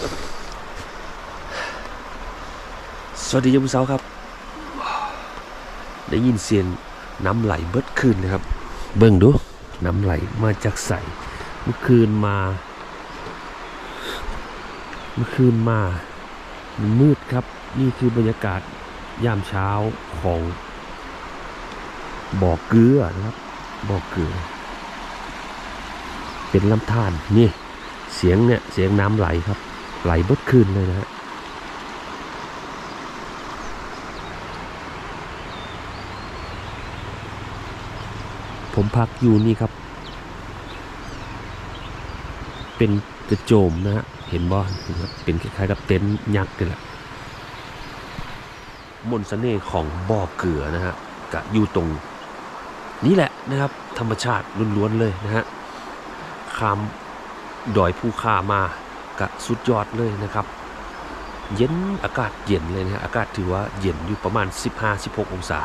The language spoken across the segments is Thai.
สวัสดียามเช้ครับ ได้ยินเสียงน้ำไหลเบิดคืนนะครับ เบิ่งดู น้ำไหลมาจากใสเมื่อคืนมา เมื่อคืนมามันมืดครับ นี่คือบรรยากาศยามเช้าของบ่อเกลือนะครับบ่อเกลือ เป็นลำธารนี่ เสียงเนี่ย เสียงน้ำไหลครับ ไหลบดคืนเลยนะฮะผมพักอยู่นี่ครับ เป็นกระโจมนะฮะ เห็นบ่เห็นครับเป็นคล้ายๆกับเต็นท์ยักษ์นี่แหละมนต์เสน่ห์ของบ่อเกลือนะฮะกะอยู่ตรง นี้แหละนะครับ ธรรมชาติล้วนๆเลยนะฮะ ข้ามดอยภูคามา กะสุดยอดเลยนะครับ เย็นอากาศเย็นเลยนะอากาศถือว่าเย็นอยู่ประมาณ 15-16 องศา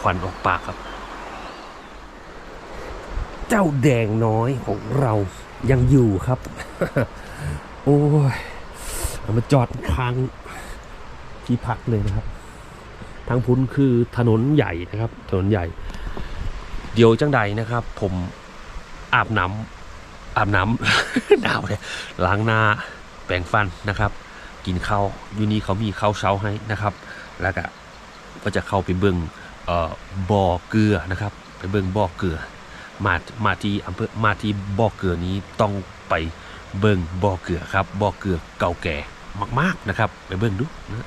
ควันออกปากครับ เจ้าแดงน้อยของเรายังอยู่ครับ โอ้ยเอามาจอดค้างที่พักเลยนะครับ ทางพุ้นคือถนนใหญ่นะครับ ถนนใหญ่ เดี๋ยวจังใดนะครับ ผมอาบน้ำ อาบน้ำหนาวเลยล้างหน้าแปรงฟันนะครับ กินข้าวอยู่นี่เขามีข้าวเช้าให้นะครับ แล้วก็ก็จะเข้าไปเบิ่งบ่อเกลือนะครับ ไปเบิ่งบ่อเกลือ มามาที่อำเภอมาที่บ่อเกลือนี้ต้องไปเบิ่งบ่อเกลือครับบ่อเกลือเก่าแก่มากๆนะครับ ไปเบิ่งดูนะ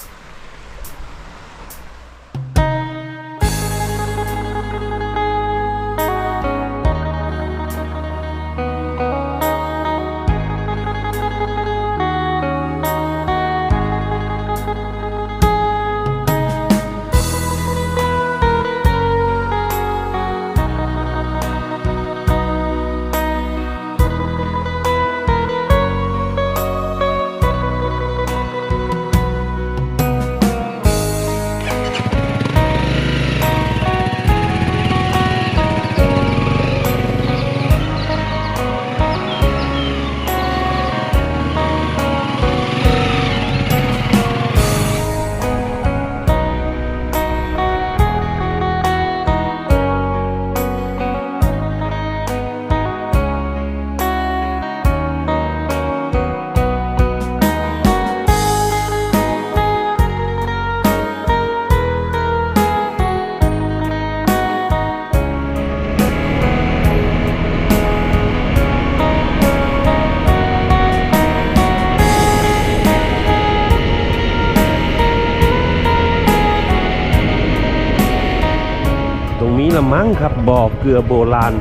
ละมั้งครับบ่อเกลือโบราณ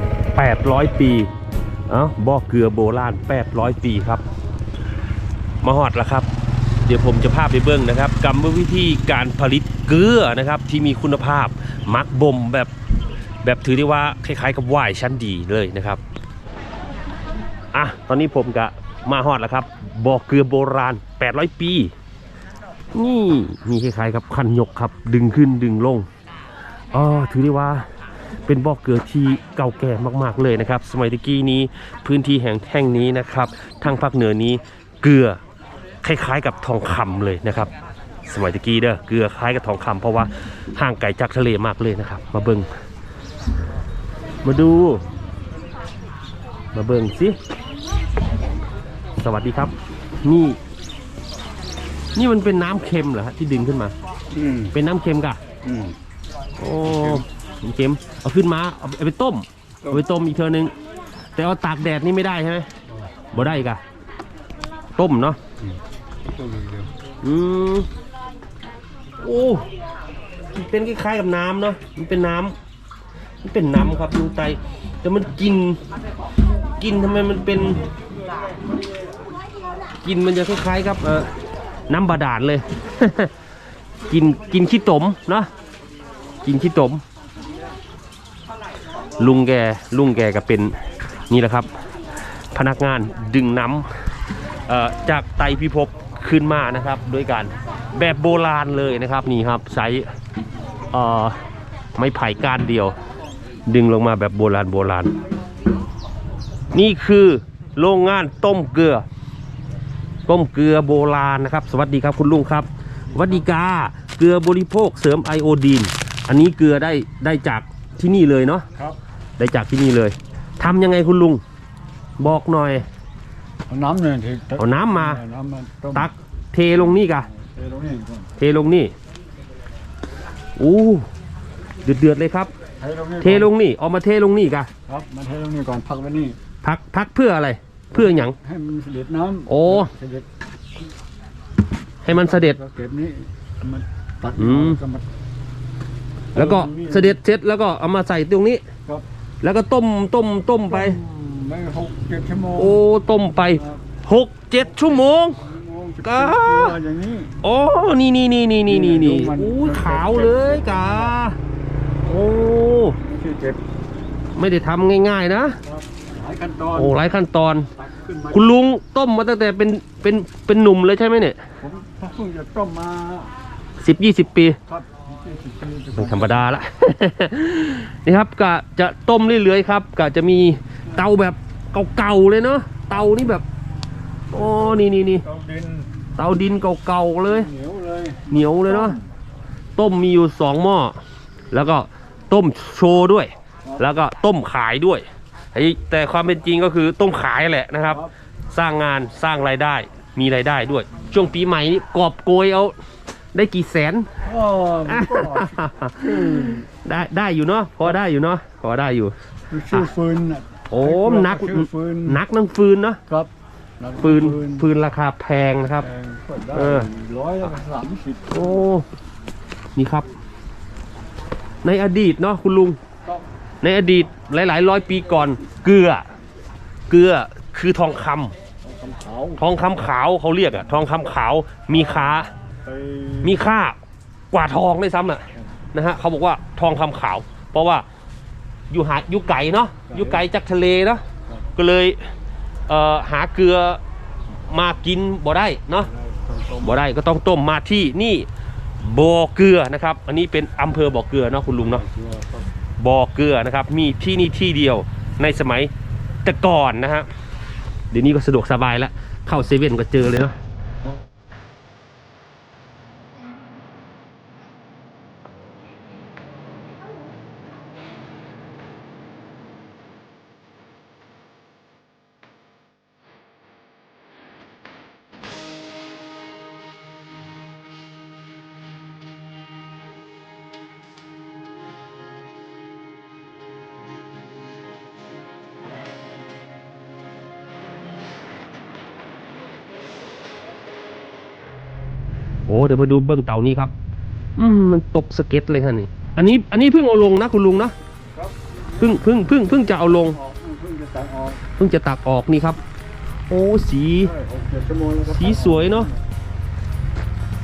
800 ปีเอ้าบ่อเกลือโบราณ 800 ปีครับ มาฮอดแล้วครับ เดี๋ยวผมจะพาไปเบิ้งนะครับกรรมวิธีการผลิตเกลือนะครับ ที่มีคุณภาพมักบ่มแบบแบบถือได้ว่าคล้ายๆกับว่ายชั้นดีเลยนะครับอะตอนนี้ผมกะมาฮอดแล้วครับบ่อเกลือโบราณ 800 ปี นี่มีคล้ายๆกับคันยกครับ ดึงขึ้นดึงลงอ๋อถือได้ว่า เป็นบ่อเกลือที่เก่าแก่มากๆเลยนะครับ สมัยตะกี้นี้พื้นที่แห่งแห่งนี้นะครับทางภาคเหนือนี้เกลือคล้ายๆ กับทองคำเลยนะครับ สมัยตะกี้เด้อเกลือคล้ายกับทองคำเพราะว่าห่างไกลจากทะเลมากเลยนะครับ มาเบิงมาดู มาเบิงสิสวัสดีครับ นี่ นี่มันเป็นน้ำเค็มเหรอฮะที่ดึงขึ้นมา อืมเป็นน้ำเค็มกะอืมโอ้ มีเค็มเอาขึ้นมาเอาเอาไปต้มเอาไปต้มอีกเทอนึง แต่เอาตากแดดนี่ไม่ได้ใช่ไหมบ่ได้กะต้มเนาะต้องดูเดียวอืมโอ้มันเป็นคล้ายๆกับน้ำเนาะมันเป็นน้ำมันเป็นน้ำครับลุงไตแต่มันกิน กินทำไมมันเป็น กินมันจะคล้ายๆกับเออน้ำบาดาลเลย กินกินขี้ตมเนาะกินขี้ตม ลุงแกลุงแกก็เป็นนี่แหละครับ พนักงานดึงน้ำจากไตพิภพขึ้นมานะครับด้วยการแบบโบราณเลยนะครับนี่ครับใช้อ่อไม้ไผ่ก้านเดียว ดึงลงมาแบบโบราณโบราณ นี่คือโรงงานต้มเกลือ ต้มเกลือโบราณนะครับ สวัสดีครับคุณลุงครับวัดดีกาเกลือบริโภคเสริมไอโอดีน อันนี้เกลือได้ได้จากที่นี่เลยเนาะครับ ได้จากที่นี่เลยทำยังไงคุณลุง บอกหน่อย เอาน้ำเนี่ยที่เอาน้ำมา เอน้ำมาต้มตักเทลงนี่กะ เทลงนี่ก่อนเทลงนี่อู้เดือดเดือดๆเลยครับ เทลงนี่ก่อนเทลงนี่เอามาเทลงนี่กะครับมาเทลงนี่ก่อนพักไว้นี่พักพักเพื่ออะไร เพื่ออย่าง ให้มันเสด็จน้ำโอ้ เสด็จให้มันเสด็จ ก็เก็บนี่มันตักอืม ก็มาแล้วก็เสด็จเสร็จแล้วก็เอามาใส่ตรงนี้ครับ แล้วก็ต้มต้มต้มไป ไม่หกเจ็ดชั่วโมงโอ้ต้มไปหกเจ็ดชั่วโมงชั่วโมงสิบก็สี่ชั่วโมงอย่างนี้ โอ้นี่นี่นี่นี่นี่นี่นี่ดูมันอู้ขาวเลยกาโอ้ที่เจ็บไม่ได้ทำง่าย ๆ นะครับหลายขั้นตอนโอ้หลายขั้นตอน ตักขึ้นมาคุณลุงต้มมาตั้งแต่เป็นเป็นเป็นหนุ่มเลยใช่ไหมเนี่ยผมเพิ่งจะต้มมาสิบยี่สิบปี ครับยี่สิบปีจะ ไม่ธรรมดาละ นี่ครับกะจะต้มเรื่อยๆครับกะจะมีเตาแบบเก่าๆเลยเนาะเตานี่แบบโอ้นี่นี่นี่เตาดินเตาดินเก่าๆเลย เหนียวเลยเหนียวเลยเนาะต้มมีอยู่สองหม้อแล้วก็ต้มโชว์ด้วย แล้วก็ต้มขายด้วยไอ้แต่ความเป็นจริงก็คือต้มขายแหละนะครับ สร้างงานสร้างรายได้มีรายได้ด้วย ช่วงปีใหม่นี้กอบโกยเอา ได้กี่แสน อ๋อมันก็ชื่อได้ได้อยู่เนาะพอได้อยู่เนาะพอได้อยู่ชื่อฟืนน่ะโอ้มนักชื่อฟืนนักนั่งฟืนเนาะครับฟืนฟืนราคาแพงนะครับแพงก็ได้เออร้อยละสามสิบโอ้นี่ครับ ในอดีตเนาะคุณลุงก็ในอดีตหลาย ๆ ร้อยปีก่อน เกลือ เกลือคือทองคำคำขาวทองคำขาวเขาเรียกอะทองคำขาวมีค่าไป มีค่ากว่าทองด้วยซ้ำน่ะนะฮะเขาบอกว่าทองคำขาว เพราะว่าอยู่หาอยู่ไก่เนาะอยู่ไก่จากทะเลเนาะก็เลยเอ่อหาเกลือมากินบ่ได้เนาะบ่ได้ก็ต้องต้มมาที่นี่บ่อเกลือนะครับ อันนี้เป็นอำเภอบ่อเกลือเนาะคุณลุงเนาะบ่อเกลือนะครับ มีที่นี่ที่เดียวในสมัยแต่ก่อนนะฮะเดี๋ยวนี้ก็สะดวกสบายแล้วเข้าเซเว่นก็เจอเลยเนาะ โอ้เดี๋ยวมาดูเบื้องเต่านี้ครับ อืมมันตกสะเก็ตเลยฮะนี่ อันนี้อันนี้เพิ่งเอาลงนะคุณลุงเนาะครับเพิ่งเพิ่งเพิ่งเพิ่งจะเอาลงออกเพิ่งจะตักออกเพิ่งจะตักออกนี่ครับ โอ้สี ใช่หกเจ็ดชั่วโมงแล้วก็สีสวยเนอะ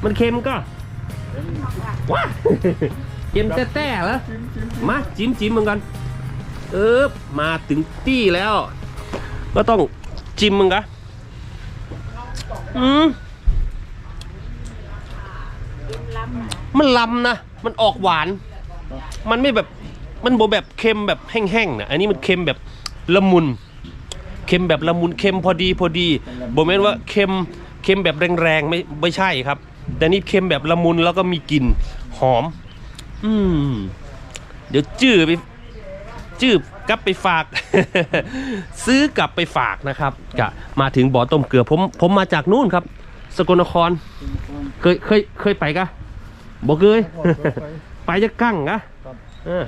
มันเค็มก็เห็นว้า เค็มแต้ๆแล้วจิ้มจิ้มมาจิ้มจิ้มเหมือนกัน เออมาถึงตี้แล้ว ก็ต้องจิ้มมึงกะอืม มันลำนะ มันออกหวาน มันไม่แบบมันโบแบบเค็มแบบแห้งๆนะอันนี้มันเค็มแบบละมุน เค็มแบบละมุนเค็มพอดีพอดีโบแม่นว่าเค็มเค็มแบบแรงๆไม่ไม่ใช่ครับ แต่นี่เค็มแบบละมุนแล้วก็มีกลิ่นหอม อืมเดี๋ยวจื้อไปจื้อกลับไปฝาก ซื้อกลับไปฝากนะครับกะมาถึงบ่อต้มเกลือผมผมมาจากนู่นครับ สกลนคร เคยเคยเคยไปกะ บ่เคยไปจะกั้งกะเออ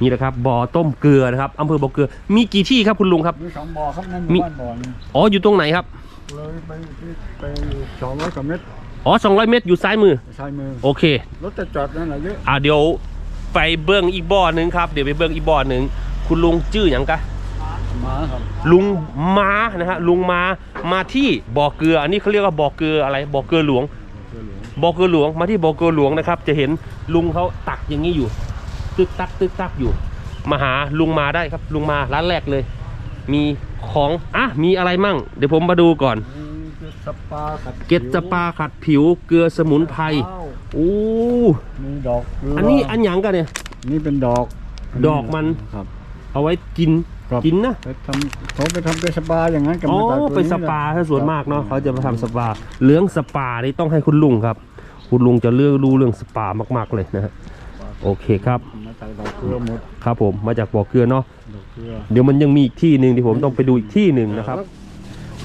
นี่แหละครับบ่อต้มเกลือนะครับอำเภอบ่อเกลือ มีกี่ที่ครับคุณลุงครับ มีสองบ่อครับนั่นมีบ้านบ่อนึงอ๋ออยู่ตรงไหนครับเลยไปที่ไปสองร้อยกว่าเมตรอ๋อ200 เมตรอยู่ซ้ายมือ ซ้ายมือโอเค รถจะจอดนั่นแหละเยอะอ่าเดี๋ยวไปเบิ้งอีกบ่อหนึ่งครับ เดี๋ยวไปเบิ้งอีกบ่อหนึ่งคุณลุงชื่ออย่างกะหมาครับลุงม้านะฮะลุงม้ามาที่บ่อเกลือ อันนี้เขาเรียกว่าบ่อเกลืออะไรบ่อเกลือหลวงเสือหลวง บ่อเกลือหลวงมาที่บ่อเกลือหลวงนะครับ จะเห็นลุงเขาตักอย่างนี้อยู่ ตึกตักตึกตักอยู่ มาหาลุงมาได้ครับ ลุงมาร้านแรกเลย มีของอะมีอะไรมั่ง เดี๋ยวผมมาดูก่อนมีเกล็ดสปาขัดเกล็ดสปาขัดผิวเกลือสมุนไพรข้าวโอ้มีดอกเกลือันนี้อันหยังกันเนี่ยนี่เป็นดอก ดอกมันครับ เอาไว้กิน ครับ กินนะไปทำเขาไปทำเป็นสปาอย่างนั้นกันอ๋อมาจากตัวไปนี้สแหละปาถ้าส่วนมากเนาะเขาจะมาทำสปาเรื่องสปานี่ต้องให้คุณลุงครับ คุณลุงจะเลือกรู้เรื่องสปามาก ๆเลยนะฮะโอเคครับ มาจากดอกเกลือหมดครับผมมาจากบ่อเกลือเนาะดอกเกลือ เดี๋ยวมันยังมีอีกที่หนึ่งที่ผมต้องไปดูอีกที่หนึ่งนะครับ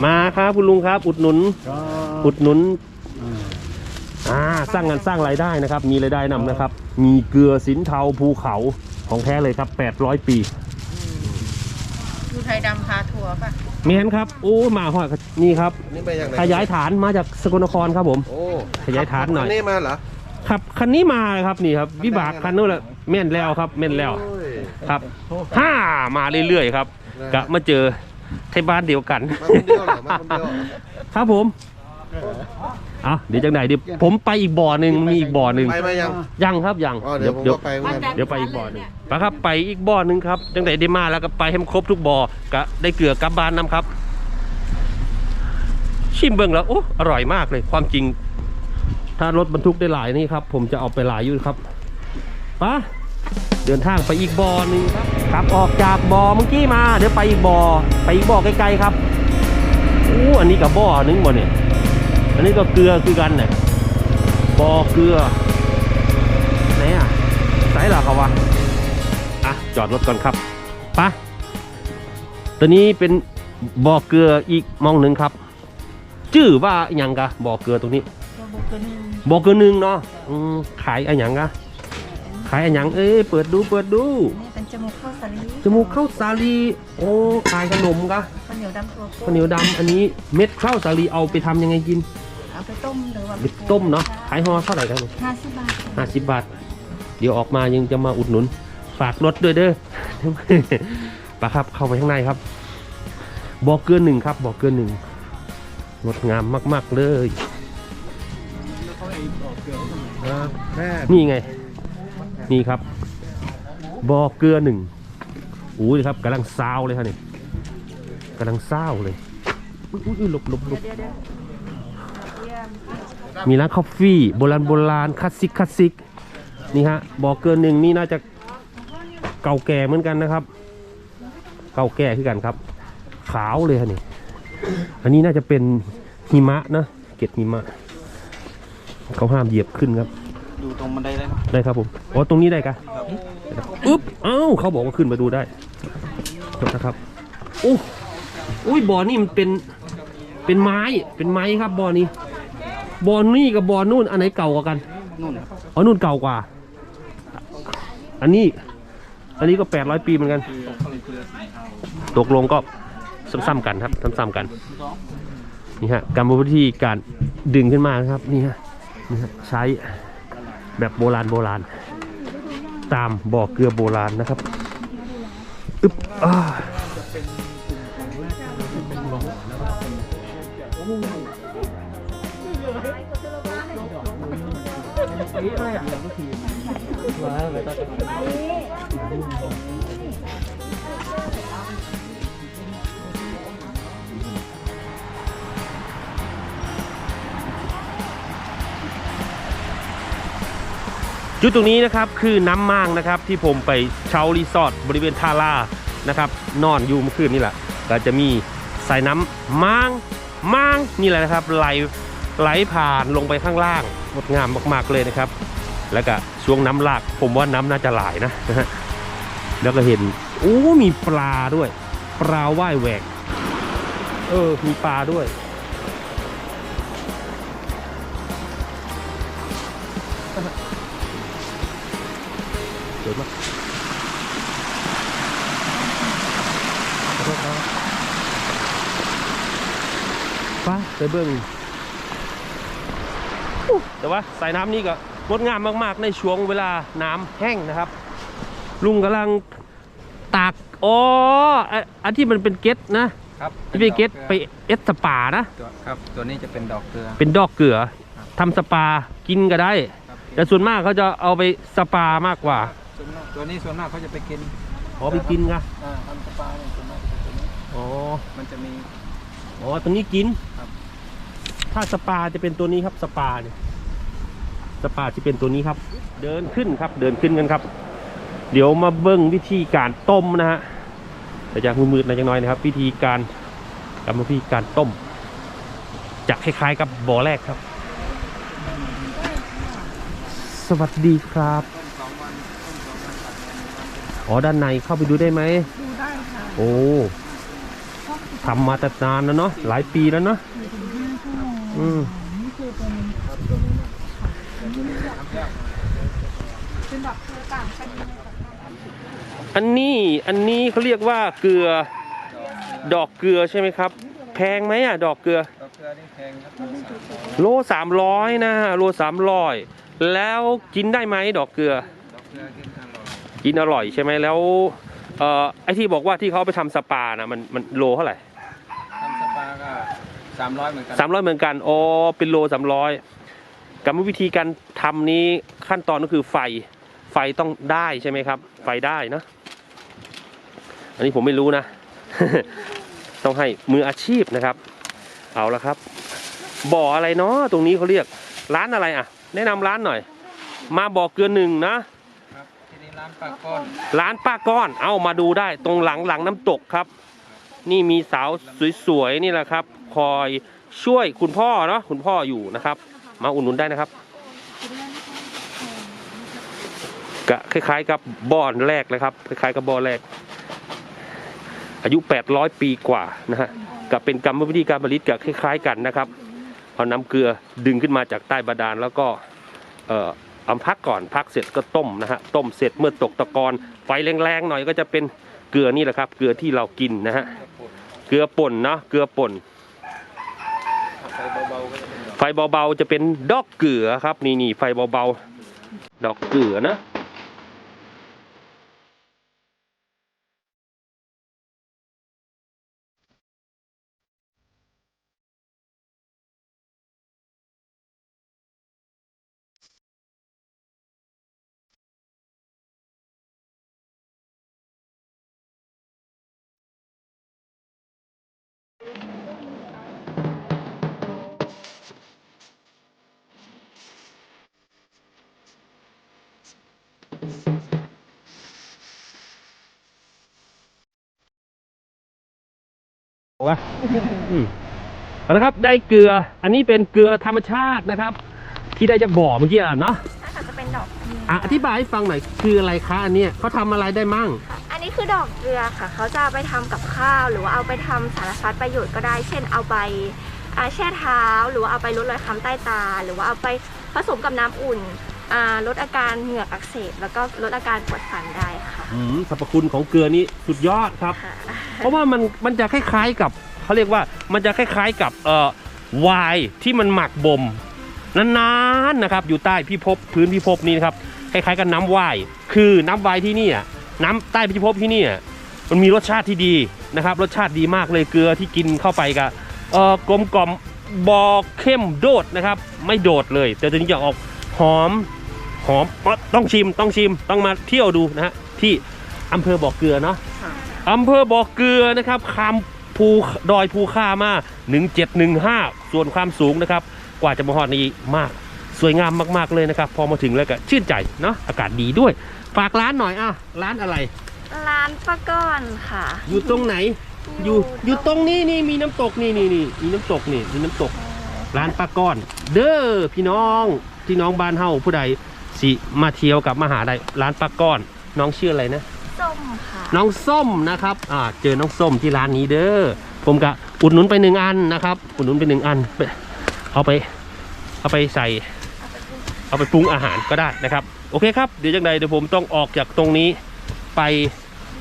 มาครับคุณลุงครับ อุดหนุนก็อุดหนุนอ่าอ่าสร้างงานสร้างรายได้นะครับ มีรายได้นำนะครับ มีเกลือสินเทาภูเขาของแท้เลยครับ 800 ปีดูไทยดำพาทัวร์ป่ะเมนครับโอ้มาหอดนี่ครับ นี่ไปอย่างไหนขยายฐานมาจากสกลนครครับผม โอ้ขยายฐานหน่อยนี่มาเหรอครับคันนี้มาเลยครับนี่ครับวิบากคันนู้นแหละแม่นแล้วครับแม่นแล้วโอ้ยครับห้ามาเรื่อยๆครับนะกะมาเจอไทยบ้านเดียวกัน มาคนเดียวเหรอมาคนเดียวเหรอครับผมเอาเดี๋ยวจังไหนเดี๋ยวผมไปอีกบ่อหนึ่งมีอีกบ่อหนึ่งไปมายังยังครับยังอ๋อเดี๋ยวผมเดี๋ยวก็ไปเหมือนกัน เดี๋ยวไปอีกบ่อหนึ่งไปครับไปอีกบ่อหนึ่งครับจังไหนได้มาแล้วก็ไปให้มันครบทุกบ่อกะได้เกลือกลับบ้านน้ำครับ ชิมเบิ้งแล้วโอ้อร่อยมากเลย ความจริง ถ้ารถบรรทุกได้หลายนี่ครับ ผมจะเอาไปหลายอยู่ครับไปะเดินทางไปอีกบ่อหนึ่งครับครับออกจากบ่อเมื่อกี้มาเดี๋ยวไปอีกบ่อไปอีกบ่อไกลๆครับอู้อันนี้กับบ่อหนึงบ่เนี่ย อันนี้ก็เกลือคือกันเนี่ยบ่อเกลือไหนอะไหนล่ะเขาวะอะจอดรถก่อนครับไปะตัวนี้เป็นบ่อเกลืออีกมองหนึ่งครับ ชื่อว่าอหยังกะบ่อเกลือตรงนี้ตัวบุกเกอร์นึงบ่อเกลือหนึ่งเนาะอืมขายอะหยังกะขายอะหยังเอ้ยเปิดดูเปิดดูนี่เป็นจมูกข้าวสาลีจมูกข้าวสาลีโอ้ขายขนมกะข้าวเหนียวดำตัวข้าวเหนียวดำอันนี้เม็ดข้าวสาลีเอาไปทำยังไงกิน เอาไปต้มหรือว่าไปต้มเนาะขายห่อเท่าไหร่ครับห้าสิบบาทห้าสิบบาท เดี๋ยวออกมายังจะมาอุดหนุน ฝากรถด้วยเด้อปะครับเข้าไปข้างในครับบ่อเกลือหนึ่งครับบ่อเกลือหนึ่งงดงามมาก ๆเลยแม่นี่ไง นี่ครับบ่อเกลือหนึ่งอู้ยครับกำลังซาวเลยครับนี่กำลังซาวเลยอุ้ยอุ้ยหลบหลบหลบ เดี๋ยวเดี๋ยวเยี่ย มมีร้านคอฟฟี่โบราณโบราณคลาสสิกคลาสสิกนี่ฮะบ่อเกลือหนึ่งนี่น่าจะเก่าแก่เหมือนกันนะครับ เก่าแก่ขึ้นกันครับ ขาวเลยฮะนี่อันนี้น่าจะเป็นหิมะนะเกล็ดหิมะเขาห้ามเหยียบขึ้นครับ ดูตรงบันไดเลยนะได้ครับผมอ๋อตรงนี้ได้กะอึ๊บเอ้าเขาบอกว่าขึ้นมาดูได้กดนะครับโอ้อุ้ยบ่อนี่มันเป็นเป็นไม้เป็นไม้ครับบ่อนี้ บ่อนี่กับบ่อนู่นอันไหนเก่ากว่ากันนู่นครับอ๋อนู่นเก่ากว่า อันนี้ อันนี้ก็แปดร้อยปีเหมือนกัน ตกลงก็ซ้ำๆกันครับซ้ำๆกันนี่ฮะกรรมวิธีการดึงขึ้นมานะครับนี่ฮะนี่ฮะใช้แบบโบราณโบราณ ตามบ่อเกลือโบราณนะครับอึ๊บอ่า จุดตรงนี้นะครับคือน้ำม่างนะครับที่ผมไปเช่ารีสอร์ทบริเวณท่าล่านะครับนอนอยู่เมื่อคืนนี่แหละก็จะมีสายน้ำม่างม่างนี่แหละนะครับไหลไหลผ่านลงไปข้างล่าง งดงามมาก ๆเลยนะครับ แล้วก็ช่วงน้ำหลากผมว่าน้ำน่าจะหลายนะแล้วก็เห็นโอ้มีปลาด้วย ปลาว่ายแหวก เออมีปลาด้วยสวยมากไปไปเบิ้ง แต่ว่าสายน้ำนี่ก็งดงามมากๆ ในช่วงเวลาน้ำแห้งนะครับ ลุงกำลังตากอ๋ออะอันที่มันเป็นเก็ตนะครับที่เป็นเก็ตไปเอสสปานะตัวครับตัวนี้จะเป็นดอกเกลือ เป็นดอกเกลือทำสปากินก็ได้ครับแต่ส่วนมากเขาจะเอาไปสปามากกว่าส่วนมากตัวนี้ส่วนมากเขาจะไปกินขอไปกินไงอ่าทำสปาเนี่ยส่วนมากตัวนี้อ๋อมันจะมีอ๋อตรงนี้กินครับถ้าสปาจะเป็นตัวนี้ครับสปาเนี่ย สปาจะเป็นตัวนี้ครับ เดินขึ้นครับเดินขึ้นกันครับ เดี๋ยวมาเบิ้งวิธีการต้มนะฮะแต่จะมืดๆหน่อยจังน้อยนะครับ วิธีการกรรมวิธีการต้มจะคล้ายๆกับบ่อแรกครับ สวัสดีครับอ๋อด้านในเข้าไปดูได้ไหมดูได้ค่ะโอ้ทำมาแต่นานแล้วเนาะหลายปีแล้วเนาะอืมเป็นด อกเกลือต่างกันอันนี้อันนี้เขาเรียกว่าเกลือดอกเกลือใช่ไหมครับ แพงไหมอะ ดอกเกลือ ดอกเกลือนี่แพงครับโลสามร้อยนะฮะโลสามร้อยแล้วกินได้ไหมดอกเกลือ ดอกเกลือกินอร่อยกินอร่อยใช่ไหมแล้วเอ่อไอที่บอกว่าที่เขาไปทำสปานะมันมันโลเท่าไหร่ทำสปาก็สามร้อยเหมือนกันสามร้อยเหมือนกันอ๋อเป็นโลสามร้อย กรรมวิธีการทำนี้ขั้นตอนก็คือไฟไฟต้องได้ใช่ไหมครับ ไฟได้นะ อันนี้ผมไม่รู้นะ ต้องให้มืออาชีพนะครับ เอาละครับ บ่ออะไรเนาะตรงนี้เขาเรียกร้านอะไรอะ แนะนำร้านหน่อย มาบ่อเกลือหนึ่งนะครับที่นี่ร้านปลาก้อน ร้านป้าก้อน เอามาดูได้ตรงหลังหลังน้ำตกครับ นี่มีสาวสวยๆนี่แหละครับ คอยช่วยคุณพ่อเนาะคุณพ่ออยู่นะครับ มาอุดหนุนได้นะครับกะคล้ายๆ กับบ่อนแรกเลยครับ คล้ายๆกับบ่อแรก อายุ 800 ปีกว่านะฮะกับเป็นกรรมวิธีการผลิตกับคล้าย ๆ กันนะครับเอาน้ำเกลือดึงขึ้นมาจากใต้บาดาลแล้วก็เอ่อเอาพักก่อนพักเสร็จก็ต้มนะฮะต้มเสร็จเมื่อตกตะกอนไฟแรงๆหน่อยก็จะเป็นเกลือนี่แหละครับ เกลือที่เรากินนะฮะเกลือป่นเนาะเกลือป่นเบาๆก็จะ ไฟเบาๆจะเป็นดอกเกลือครับ นี่นี่ไฟเบาๆ ดอกเกลือนะ วะอืมเอาละครับ ได้เกลือ อันนี้เป็นเกลือธรรมชาตินะครับ ที่ได้จากบ่อเมื่อกี้อะเนาะนะคะจะเป็นดอกเกลืออะอธิบายให้ฟังหน่อยคืออะไรคะอันเนี้ยเขาทำอะไรได้มั่ง อันนี้คือดอกเกลือค่ะ เขาจะเอาไปทำกับข้าวหรือว่าเอาไปทำสารพัดประโยชน์ก็ได้ เช่นเอาไปอ่าแช่เท้า หรือว่าเอาไปลดรอยค้ำใต้ตา หรือว่าเอาไปผสมกับน้ำอุ่น อ่าลดอาการเหงือกอักเสบแล้วก็ลดอาการปวดฟันได้ค่ะอืมสรรพคุณของเกลือนี้สุดยอดครับ ค่ะเพราะว่ามันมันจะคล้ายๆกับเขาเรียกว่ามันจะคล้ายๆกับเอ่อไวน์ที่มันหมักบ่มนานๆนะครับ อยู่ใต้พิภพพื้นพิภพนี้นะครับคล้ายๆกับน้ำไวน์คือน้ำไวน์ที่เนี่ยน้ำใต้พิภพที่เนี่ยมันมีรสชาติที่ดีนะครับ รสชาติดีมากเลยเกลือที่กินเข้าไปกับเอ่อกลมกล่อมบอเข้มโดดนะครับ ไม่โดดเลยแต่ตัวนี้จะออกหอม หอมต้องชิมต้องชิมต้องมาเที่ยวดูนะฮะที่อำเภอบ่อเกลือเนาะอำเภอบ่อเกลือนะครับคำภูดอยภูค่ามา1715 ส่วนความสูงนะครับ กว่าจะมาฮอดนี้มากสวยงามมากๆเลยนะครับ พอมาถึงแล้วก็ชื่นใจเนาะอากาศดีด้วย ฝากร้านหน่อยอะร้านอะไร ร้านป้าก้อนค่ะ อยู่ตรงไหน อยู่อยู่ตรงนี้นี่มีน้ำตกนี่นี่นี่มีน้ำตกนี่มีน้ำตก ร้านป้าก้อน เด้อพี่น้องพี่น้องบ้านเฮาผู้ใด สิมาเที่ยวกับมาหาได้ร้านป้าก้อน น้องชื่ออะไรนะ ส้มค่ะ น้องส้มนะครับอ่าเจอน้องส้มที่ร้านนี้เด้อผมก็อุดหนุนไปหนึ่งอันนะครับ อุดหนุนไปหนึ่งอันไปเอาไป เอาไปใส่ เอาไปปรุงอาหารก็ได้นะครับ โอเคครับ เดี๋ยวจังใดเดี๋ยวผมต้องออกจากตรงนี้ไป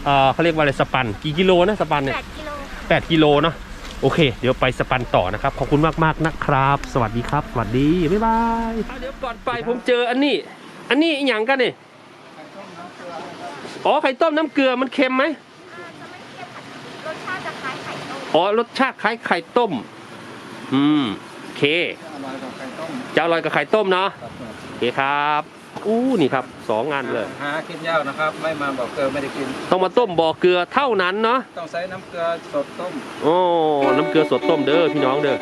เอ่อเขาเรียกว่าอะไรสปัน กี่กิโลนะสปันเนี่ย 8กิโลค่ะแปดกิโลเนาะโอเค เดี๋ยวไปสปันต่อนะครับ ขอบคุณมาก ๆ นะครับ สวัสดีครับ สวัสดี บ๊ายบาย เดี๋ยวก่อนไปผมเจออันนี้ อันนี้อหย่างกันนี่อ๋อไข่ต้มน้ำเกลือมันเค็มไหมรสชาติจะคล้ายไข่ต้มอ๋อรสชาติคล้ายไข่ต้ม อืมโอเค อร่อยกว่าไข่ต้มจะอร่อยกับไข่ต้มเนาะครับโอเคครับอู้นี่ครับสองอันเลย หากินยากนะครับ ไม่มาบอกเกลือไม่ได้กิน ต้องมาต้มบ่อเกลือเท่านั้นเนาะต้องใช้น้ำเกลือสดต้ม โอ้น้ำเกลือสดต้มเด้อพี่น้องเด้อ